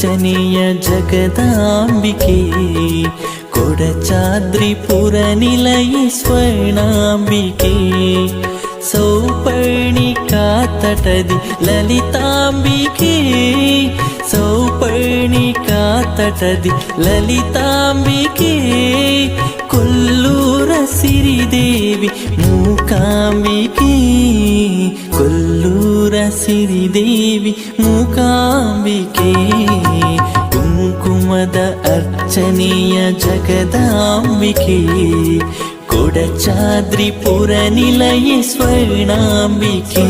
ಅರ್ಚನೆಯ ಜಗದಾಂಬಿಕೆ ಕೊಡಚಾದ್ರಿಪುರ Nilaya ಸ್ವರ್ಣಾಂಬಿಕೆ Sauparnika ತಟದಿ ಲಲಿತಾಂಬಿಕೆ Sauparnika ತಟದಿ ಲಲಿತಾಂಬಿಕೆ ಕೊಲ್ಲೂರ Sridevi Mookambike ಕೊಲ್ಲೂರ Sridevi Mookambike ಕುಂಕುಮದ ಅರ್ಚನೆಯ ಜಗದಾಂಬಿಕೆ ಕೊಡಚಾದ್ರಿಪುರ Nilaya ಸ್ವರ್ಣಾಂಬಿಕೆ